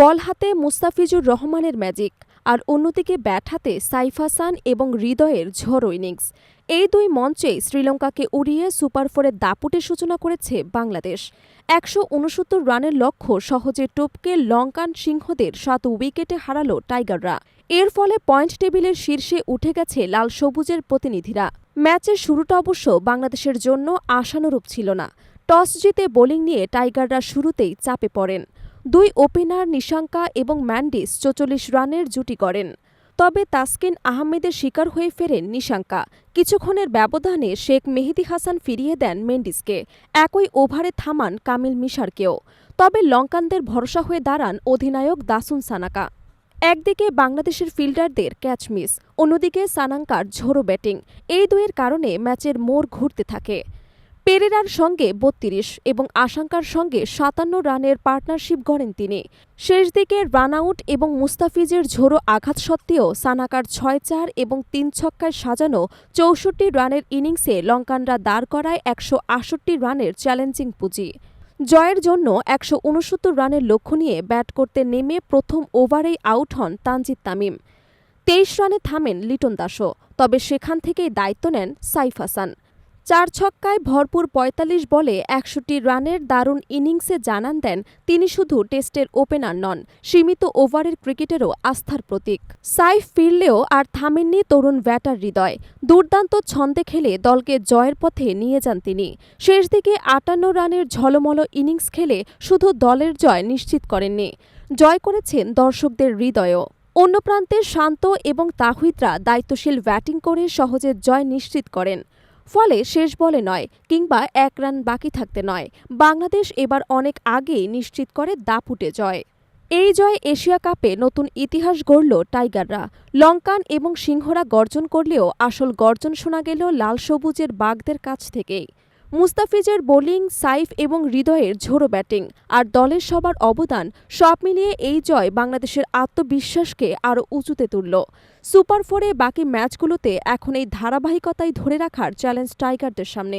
বল হাতে মুস্তাফিজুর রহমানের ম্যাজিক আর অন্যদিকে ব্যাট হাতে সাইফ হাসান এবং হৃদয়ের ঝড়ো ইনিংস। এই দুই মঞ্চেই শ্রীলঙ্কাকে উড়িয়ে সুপার ফোরের দাপুটের সূচনা করেছে বাংলাদেশ। একশো উনসত্তর রানের লক্ষ্য সহজে টপকে লঙ্কান সিংহদের সাত উইকেটে হারালো টাইগাররা। এর ফলে পয়েন্ট টেবিলের শীর্ষে উঠে গেছে লাল সবুজের প্রতিনিধিরা। ম্যাচের শুরুটা অবশ্য বাংলাদেশের জন্য আশানুরূপ ছিল না। টস জিতে বোলিং নিয়ে টাইগাররা শুরুতেই চাপে পড়েন। দুই ওপেনার নিশাঙ্কা এবং ম্যান্ডিস চৌচল্লিশ রানের জুটি করেন। তবে তাসকিন আহমেদের শিকার হয়ে ফেরেন নিশাঙ্কা। কিছুক্ষণের ব্যবধানে শেখ মেহেদি হাসান ফিরিয়ে দেন মেন্ডিসকে। একই ওভারে থামান কামিল মিশারকেও। তবে লঙ্কানদের ভরসা হয়ে দাঁড়ান অধিনায়ক দাসুন সানাকা। একদিকে বাংলাদেশের ফিল্ডারদের ক্যাচ মিস, অন্যদিকে সানাঙ্কার ঝোড়ো ব্যাটিং। এই দুয়ের কারণে ম্যাচের মোড় ঘুরতে থাকে। পেরেরার সঙ্গে বত্রিশ এবং আশঙ্কার সঙ্গে সাতান্ন রানের পার্টনারশিপ গড়েন তিনি। শেষ দিকে রান আউট এবং মুস্তাফিজের ঝোড়ো আঘাত সত্ত্বেও সানাকার ছয় চার এবং তিন ছক্কায় সাজানো চৌষট্টি রানের ইনিংসে লঙ্কানরা দাঁড় করায় একশো আষট্টি রানের চ্যালেঞ্জিং পুঁজি। জয়ের জন্য একশো উনসত্তর রানের লক্ষ্য নিয়ে ব্যাট করতে নেমে প্রথম ওভারেই আউট হন তানজিদ তামিম। তেইশ রানে থামেন লিটন দাসও, তবে সেখান থেকেই দায়িত্ব নেন সাইফ হাসান। চার ছক্কায় ভরপুর ৪৫ বলে একষট্টি রানের দারুণ ইনিংসে জানান দেন তিনি শুধু টেস্টের ওপেনার নন, সীমিত ওভারের ক্রিকেটেরও আস্থার প্রতীক। সাইফ ফিরলেও আর থামেননি তরুণ ব্যাটার হৃদয়। দুর্দান্ত ছন্দে খেলে দলকে জয়ের পথে নিয়ে যান তিনি। শেষ দিকে আটান্ন রানের ঝলমল ইনিংস খেলে শুধু দলের জয় নিশ্চিত করেননি, জয় করেছেন দর্শকদের হৃদয়ও। অন্য প্রান্তে শান্ত এবং তাহিদরা দায়িত্বশীল ব্যাটিং করে সহজে জয় নিশ্চিত করেন। ফলে শেষ বলে নয় কিংবা এক রান বাকি থাকতে নয়। বাংলাদেশ এবার অনেক আগেই নিশ্চিত করে দাপুটে জয়। এই জয় এশিয়া কাপে নতুন ইতিহাস গড়ল টাইগাররা। লঙ্কান এবং সিংহরা গর্জন করলেও আসল গর্জন শোনা গেল লাল সবুজের বাগদের কাছ থেকেই। মুস্তাফিজের বোলিং, সাইফ এবং হৃদয়ের ঝোড়ো ব্যাটিং। আর দলের সবার অবদান, সব মিলিয়ে এই জয় বাংলাদেশের আত্মবিশ্বাসকে আরও উঁচুতে তুলল। সুপার ফোরে বাকি ম্যাচগুলোতে এখন এই ধারাবাহিকতাই ধরে রাখার চ্যালেঞ্জ টাইগারদের সামনে।